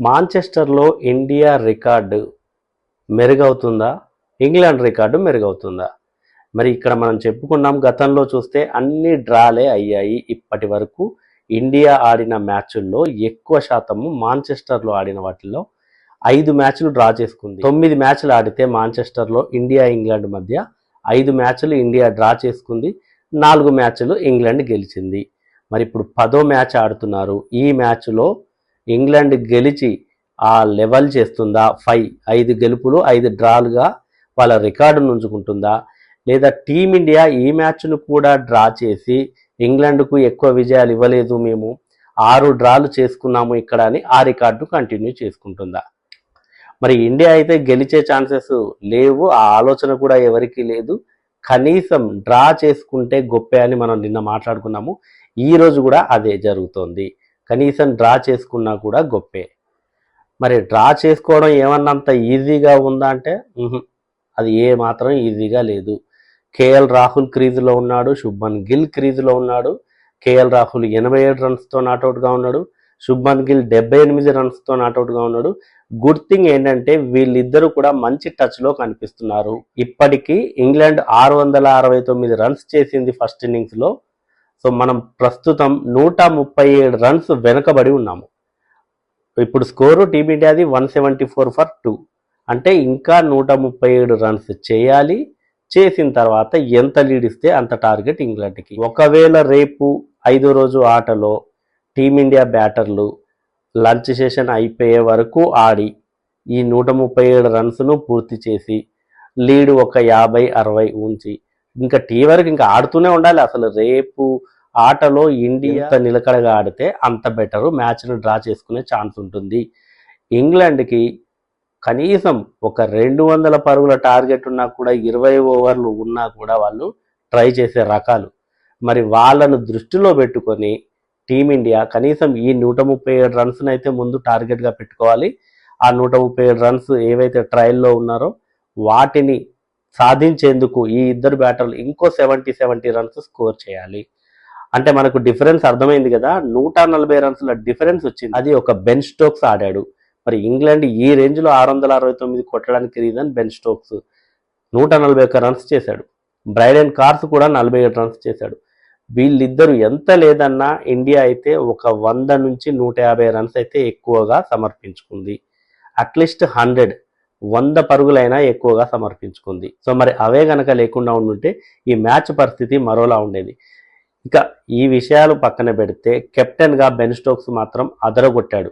మాంచెస్టర్లో India record మెరుగవుతుందా? England record మెరుగవుతుందా? మరి ఇక్కడ మనం చెప్పుకున్నాం గతంలో చూస్తే అన్ని డ్రాలే అయ్యాయి. ఇప్పటి వరకు ఇండియా ఆడిన మ్యాచ్ల్లో ఎక్కువ శాతము మాంచెస్టర్లో ఆడిన వాటిల్లో ఐదు మ్యాచ్లు డ్రా చేసుకుంది. తొమ్మిది మ్యాచ్లు ఆడితే మాంచెస్టర్లో ఇండియా ఇంగ్లాండ్ మధ్య ఐదు మ్యాచ్లు ఇండియా డ్రా చేసుకుంది. నాలుగు మ్యాచ్లు ఇంగ్లాండ్ గెలిచింది. మరి ఇప్పుడు పదో మ్యాచ్ ఆడుతున్నారు. ఈ మ్యాచ్లో ఇంగ్లాండ్ గెలిచి ఆ లెవెల్ చేస్తుందా? ఫైవ్ ఐదు గెలుపులు ఐదు డ్రాలుగా వాళ్ళ రికార్డు ఉంచుకుంటుందా? లేదా టీమిండియా ఈ మ్యాచ్ను కూడా డ్రా చేసి ఇంగ్లాండ్కు ఎక్కువ విజయాలు ఇవ్వలేదు మేము ఆరు డ్రాలు చేసుకున్నాము ఇక్కడ అని ఆ రికార్డు కంటిన్యూ చేసుకుంటుందా? మరి ఇండియా అయితే గెలిచే ఛాన్సెస్ లేవు ఆ ఆలోచన కూడా ఎవరికీ లేదు. కనీసం డ్రా చేసుకుంటే గొప్పే అని మనం నిన్న మాట్లాడుకున్నాము. ఈ రోజు కూడా అదే జరుగుతోంది. కనీసం డ్రా చేసుకున్నా కూడా గొప్పే. మరి డ్రా చేసుకోవడం ఏమన్నంత ఈజీగా ఉందా అంటే అది ఏ మాత్రం ఈజీగా లేదు. కేఎల్ రాహుల్ క్రీజులో ఉన్నాడు శుభ్మన్ గిల్ క్రీజులో ఉన్నాడు కేఎల్ రాహుల్ ఎనభై ఏడు రన్స్తో నాట్అవుట్గా ఉన్నాడు శుభ్మన్ గిల్ డెబ్బై ఎనిమిది రన్స్తో నాట్అవుట్గా ఉన్నాడు. గుడ్ థింగ్ ఏంటంటే వీళ్ళిద్దరూ కూడా మంచి టచ్లో కనిపిస్తున్నారు. ఇప్పటికీ ఇంగ్లాండ్ ఆరు వందల అరవై తొమ్మిది రన్స్ చేసింది ఫస్ట్ ఇన్నింగ్స్లో. సో మనం ప్రస్తుతం నూట ముప్పై ఏడు రన్స్ వెనుకబడి ఉన్నాము. ఇప్పుడు score టీమిండియాది one seventy four for two. అంటే ఇంకా నూట ముప్పై ఏడు రన్స్ చేయాలి. చేసిన తర్వాత ఎంత లీడ్ ఇస్తే అంత టార్గెట్ ఇంగ్లాండ్కి. ఒకవేళ రేపు ఐదో రోజు ఆటలో టీమిండియా బ్యాటర్లు లంచ్ సెషన్ అయిపోయే వరకు ఆడి ఈ నూట ముప్పై ఏడు రన్స్ను పూర్తి చేసి లీడ్ ఒక యాభై అరవై ఉంచి ఇంకా టీ వరకు ఇంకా ఆడుతూనే ఉండాలి. అసలు రేపు ఆటలో ఇండియా నిలకడగా ఆడితే అంత బెటరు. మ్యాచ్ను డ్రా చేసుకునే ఛాన్స్ ఉంటుంది. ఇంగ్లాండ్కి కనీసం ఒక రెండు వందల పరుగుల టార్గెట్ ఉన్నా కూడా ఇరవై ఓవర్లు ఉన్నా కూడా వాళ్ళు ట్రై చేసే రకాలు. మరి వాళ్ళను దృష్టిలో పెట్టుకొని టీమిండియా కనీసం ఈ నూట ముప్పై ఏడు రన్స్ని అయితే ముందు టార్గెట్గా పెట్టుకోవాలి. ఆ నూట ముప్పై ఏడు రన్స్ ఏవైతే ట్రయల్లో ఉన్నారో వాటిని సాధించేందుకు ఈ ఇద్దరు బ్యాటర్లు ఇంకో సెవెంటీ సెవెంటీ రన్స్ స్కోర్ చేయాలి. అంటే మనకు డిఫరెన్స్ అర్థమైంది కదా? నూట నలభై రన్స్ల డిఫరెన్స్ వచ్చింది. అది ఒక బెన్ స్టోక్స్ ఆడాడు. మరి ఇంగ్లాండ్ ఈ రేంజ్లో ఆరు వందల అరవై తొమ్మిది కొట్టడానికి రీజన్ బెన్ స్టోక్స్ నూట నలభై ఒక్క రన్స్ చేశాడు. బ్రైడెన్ కార్స్ కూడా నలభై ఏడు రన్స్ చేశాడు. వీళ్ళిద్దరూ ఎంత లేదన్నా ఇండియా అయితే ఒక వంద నుంచి నూట యాభై రన్స్ అయితే ఎక్కువగా సమర్పించుకుంది. అట్లీస్ట్ హండ్రెడ్ వంద పరుగులైనా ఎక్కువగా సమర్పించుకుంది. సో మరి అవే గనక లేకుండా ఉండుంటే ఈ మ్యాచ్ పరిస్థితి మరోలా ఉండేది. ఇక ఈ విషయాలు పక్కన పెడితే కెప్టెన్గా బెన్ స్టోక్స్ మాత్రం అదరగొట్టాడు.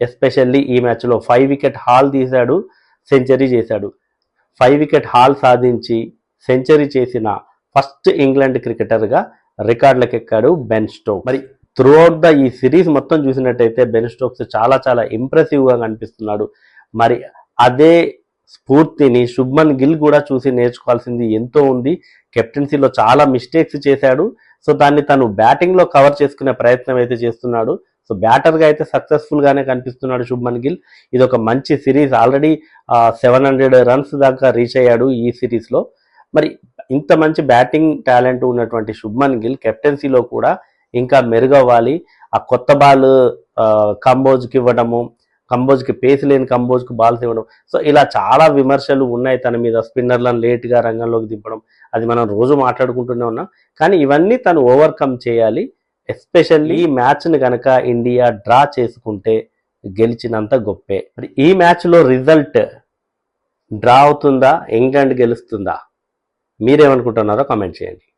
ఎస్పెషల్లీ ఈ మ్యాచ్లో ఫైవ్ వికెట్ హాల్ తీశాడు సెంచరీ చేశాడు. ఫైవ్ వికెట్ హాల్ సాధించి సెంచరీ చేసిన ఫస్ట్ ఇంగ్లాండ్ క్రికెటర్గా రికార్డులకు ఎక్కాడు బెన్ స్టోక్ మరి త్రూఅవుట్ ద ఈ సిరీస్ మొత్తం చూసినట్టయితే బెన్ స్టోక్స్ చాలా చాలా ఇంప్రెసివ్గా కనిపిస్తున్నాడు. మరి అదే స్ఫూర్తిని శుభ్మన్ గిల్ కూడా చూసి నేర్చుకోవాల్సింది ఎంతో ఉంది. కెప్టెన్సీలో చాలా మిస్టేక్స్ చేశాడు. సో దాన్ని తను బ్యాటింగ్లో కవర్ చేసుకునే ప్రయత్నం అయితే చేస్తున్నాడు. సో బ్యాటర్గా అయితే సక్సెస్ఫుల్గానే కనిపిస్తున్నాడు శుభ్మన్ గిల్. ఇది ఒక మంచి series. Already seven hundred runs దాకా రీచ్ అయ్యాడు ఈ సిరీస్లో. మరి ఇంత మంచి బ్యాటింగ్ టాలెంట్ ఉన్నటువంటి శుభ్మన్ గిల్ కెప్టెన్సీలో కూడా ఇంకా మెరుగవ్వాలి. ఆ కొత్త బాల్ కంబోజ్కి ఇవ్వడము కంబోజ్కి పేస్ లేని కంబోజ్కి బాల్స్ ఇవ్వడం. సో ఇలా చాలా విమర్శలు ఉన్నాయి తన మీద. స్పిన్నర్లను లేట్గా రంగంలోకి దింపడం. అది మనం రోజు మాట్లాడుకుంటూనే ఉన్నాం. కానీ ఇవన్నీ తను ఓవర్కమ్ చేయాలి. ఎస్పెషల్లీ ఈ మ్యాచ్ని కనుక ఇండియా డ్రా చేసుకుంటే గెలిచినంత గొప్పే. మరి ఈ మ్యాచ్లో రిజల్ట్ డ్రా అవుతుందా? ఇంగ్లాండ్ గెలుస్తుందా? మీరేమనుకుంటున్నారో కామెంట్ చేయండి.